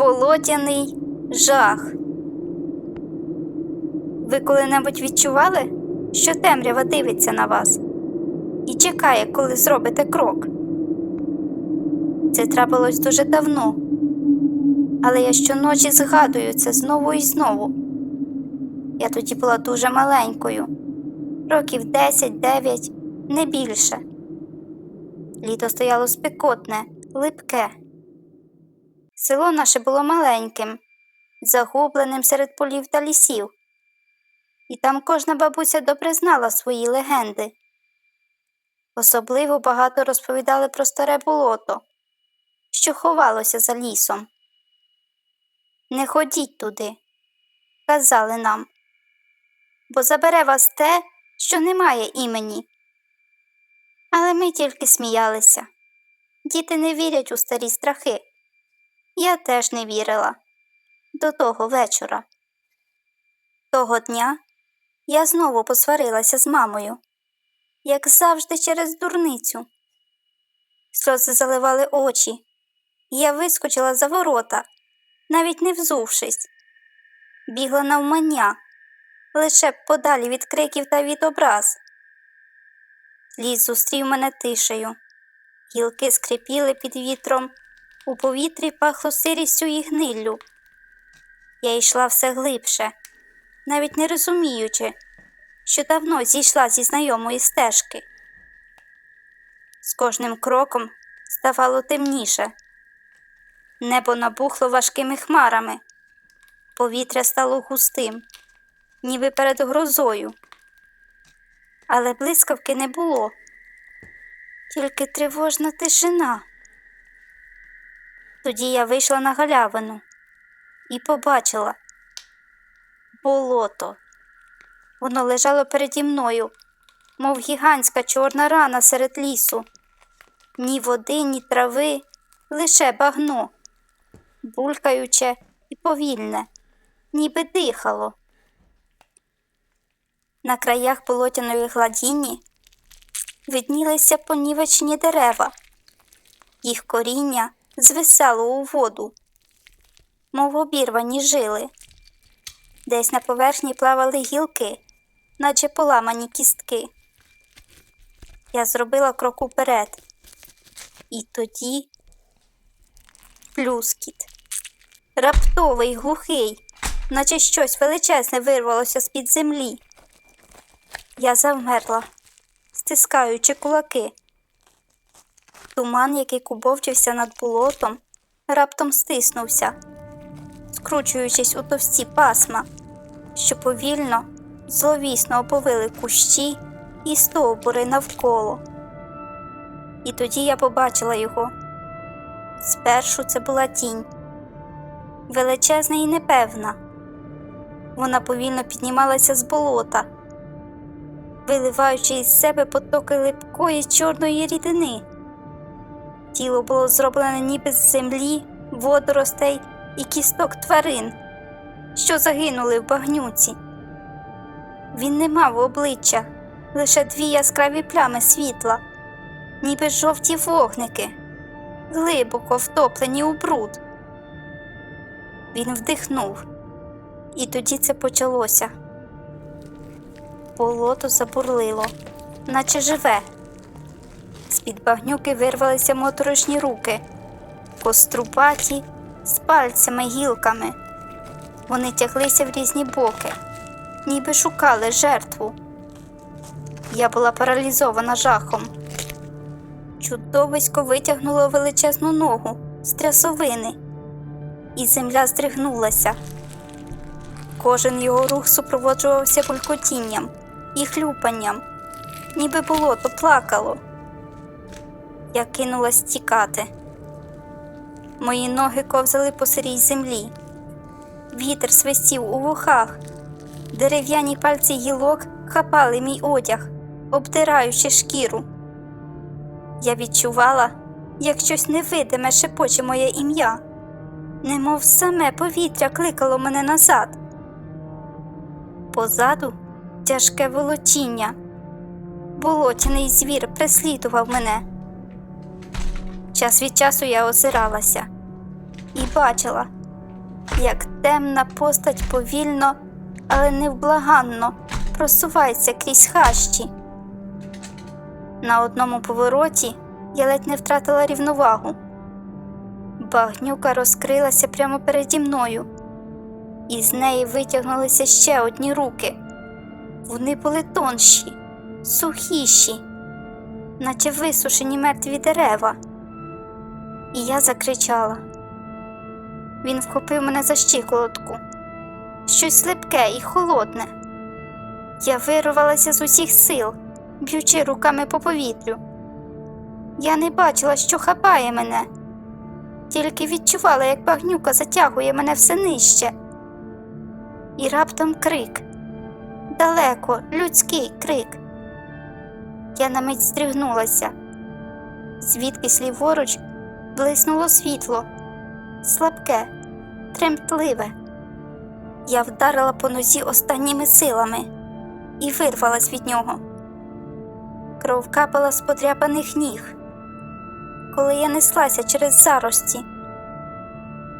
Болотяний жах. Ви коли-небудь відчували, що темрява дивиться на вас і чекає, коли зробите крок? Це трапилось дуже давно, але я щоночі згадую це знову і знову. Я тоді була дуже маленькою, років 10-9, не більше. Літо стояло спекотне, липке. Село наше було маленьким, загубленим серед полів та лісів, і там кожна бабуся добре знала свої легенди. Особливо багато розповідали про старе болото, що ховалося за лісом. Не ходіть туди, казали нам, бо забере вас те, що не має імені. Але ми тільки сміялися. Діти не вірять у старі страхи. Я теж не вірила до того вечора. Того дня я знову посварилася з мамою, як завжди через дурницю. Сльози заливали очі, я вискочила за ворота, навіть не взувшись, бігла навмання, лише подалі від криків та від образ. Ліс зустрів мене тишею, гілки скрипіли під вітром, у повітрі пахло сирістю і гниллю. Я йшла все глибше, навіть не розуміючи, що давно зійшла зі знайомої стежки. З кожним кроком ставало темніше. Небо набухло важкими хмарами, повітря стало густим, ніби перед грозою. Але блискавки не було, тільки тривожна тишина. Тоді я вийшла на галявину і побачила болото. Воно лежало переді мною, мов гігантська чорна рана серед лісу. Ні води, ні трави, лише багно, булькаюче і повільне, ніби дихало. На краях болотяної гладіні виднілися понівечені дерева, їх коріння звисало у воду, мов обірвані жили. Десь на поверхні плавали гілки, наче поламані кістки. Я зробила крок уперед, і тоді плюскіт, раптовий, глухий, наче щось величезне вирвалося з-під землі. Я завмерла, стискаючи кулаки. Туман, який кубовчився над болотом, раптом стиснувся, скручуючись у товсті пасма, що повільно, зловісно оповили кущі і стовбури навколо. І тоді я побачила його. Спершу це була тінь, величезна і непевна. Вона повільно піднімалася з болота, виливаючи із себе потоки липкої чорної рідини. Тіло було зроблене ніби з землі, водоростей і кісток тварин, що загинули в багнюці. Він не мав обличчя, лише дві яскраві плями світла, ніби жовті вогники, глибоко втоплені у бруд. Він вдихнув, і тоді це почалося. Болото забурлило, наче живе. З-під багнюки вирвалися моторошні руки, кострубаті з пальцями гілками. Вони тяглися в різні боки, ніби шукали жертву. Я була паралізована жахом. Чудовисько витягнуло величезну ногу з трясовини, і земля здригнулася. Кожен його рух супроводжувався булькотінням і хлюпанням, ніби болото плакало. Я кинулась тікати. Мої ноги ковзали по сирій землі. Вітер свистів у вухах, дерев'яні пальці гілок хапали мій одяг, обдираючи шкіру. Я відчувала, як щось невидиме шепоче моє ім'я, немов саме повітря кликало мене назад. Позаду тяжке волочіння. Болотяний звір преслідував мене. Час від часу я озиралася і бачила, як темна постать повільно, але невблаганно просувається крізь хащі. На одному повороті я ледь не втратила рівновагу. Багнюка розкрилася прямо переді мною, і з неї витягнулися ще одні руки. Вони були тонші, сухіші, наче висушені мертві дерева. І я закричала. Він вхопив мене за щиколотку, щось липке і холодне. Я вирвалася з усіх сил, б'ючи руками по повітрю. Я не бачила, що хапає мене, тільки відчувала, як багнюка затягує мене все нижче. І раптом крик далеко, людський крик. Я на мить стригнулася. Звідкись ліворуч блиснуло світло, слабке, тремтливе. Я вдарила по нозі останніми силами і вирвалась від нього. Кров капала з подряпаних ніг, коли я неслася через зарості.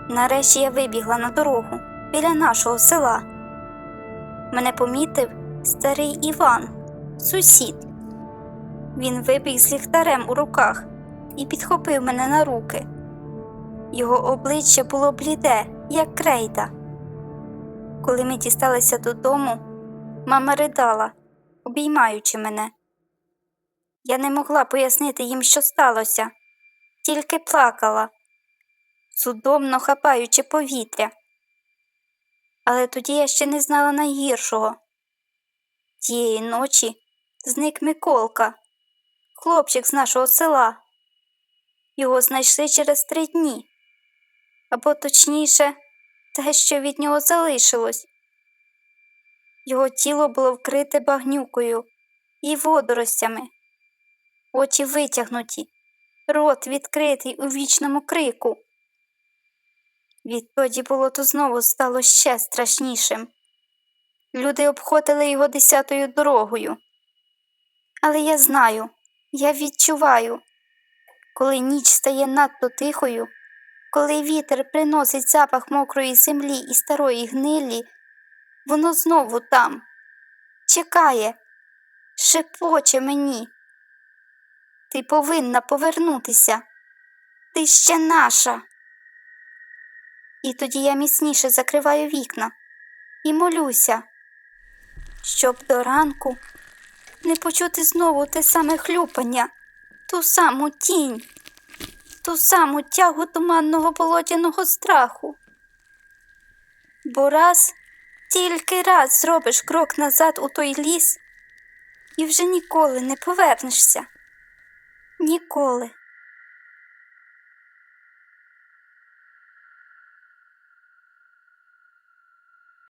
Нарешті я вибігла на дорогу біля нашого села. Мене помітив старий Іван, сусід. Він вибіг з ліхтарем у руках і підхопив мене на руки. Його обличчя було бліде, як крейда. Коли ми дісталися додому, мама ридала, обіймаючи мене. Я не могла пояснити їм, що сталося, тільки плакала, судомно хапаючи повітря. Але тоді я ще не знала найгіршого. Тієї ночі зник Миколка, хлопчик з нашого села. Його знайшли через три дні, або точніше, те, що від нього залишилось. Його тіло було вкрите багнюкою і водоростями, очі витягнуті, рот відкритий у вічному крику. Відтоді болото знову стало ще страшнішим. Люди обходили його десятою дорогою. Але я знаю, я відчуваю, коли ніч стає надто тихою, коли вітер приносить запах мокрої землі і старої гнилі, воно знову там, чекає, шепоче мені. Ти повинна повернутися. Ти ще наша. І тоді я міцніше закриваю вікна і молюся, щоб до ранку не почути знову те саме хлюпання, ту саму тінь, ту саму тягу туманного болотяного страху. Бо раз, тільки раз зробиш крок назад у той ліс і вже ніколи не повернешся. Ніколи.